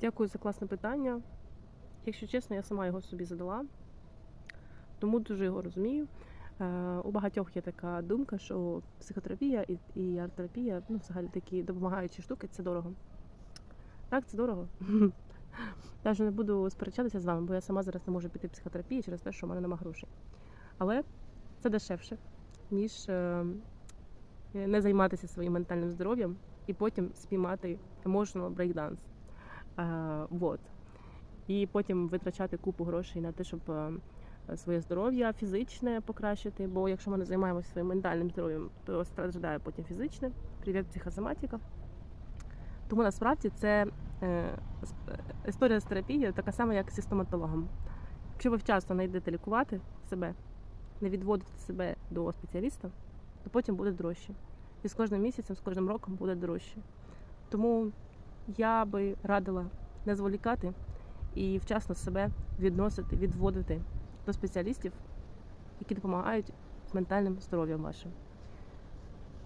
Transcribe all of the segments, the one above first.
Дякую за класне питання. Якщо чесно, я сама його собі задала, тому дуже його розумію. Е, У багатьох є така думка, що психотерапія і, арт-терапія, ну, взагалі такі допомагаючі штуки, це дорого. Так, це дорого. Вже не буду сперечатися з вами, бо я сама зараз не можу піти в психотерапію через те, що в мене нема грошей. Але це дешевше, ніж е, не займатися своїм ментальним здоров'ям і потім спіймати emotional breakdance. Е, вот. І потім витрачати купу грошей на те, щоб е, своє здоров'я фізичне покращити. Бо якщо ми не займаємося своїм ментальним здоров'ям, то страждає потім фізичне. Привіт, психосоматика. Тому насправді це е, історія з терапією така сама, як зі стоматологом. Якщо ви вчасно не йдете лікувати себе, не відводите себе до спеціаліста, то потім буде дорожче. І з кожним місяцем, з кожним роком буде дорожче. Тому я би радила не зволікати і вчасно себе відносити, відводити до спеціалістів, які допомагають з ментальним здоров'ям вашим.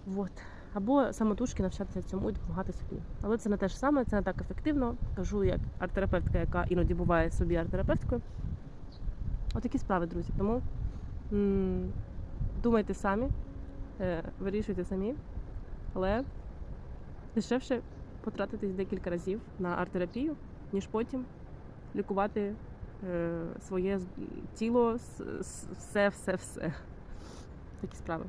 Вот. Або самотужки навчатися цьому і допомагати собі. Але це не те ж саме, це не так ефективно. Кажу як арт-терапевтка, яка іноді буває собі арт-терапевткою. Отакі справи, друзі. Тому м- думайте самі, е, вирішуйте самі, але дешевше потратитись декілька разів на арт-терапію, ніж потім лікувати е, своє тіло, все, все, все. Такі справи.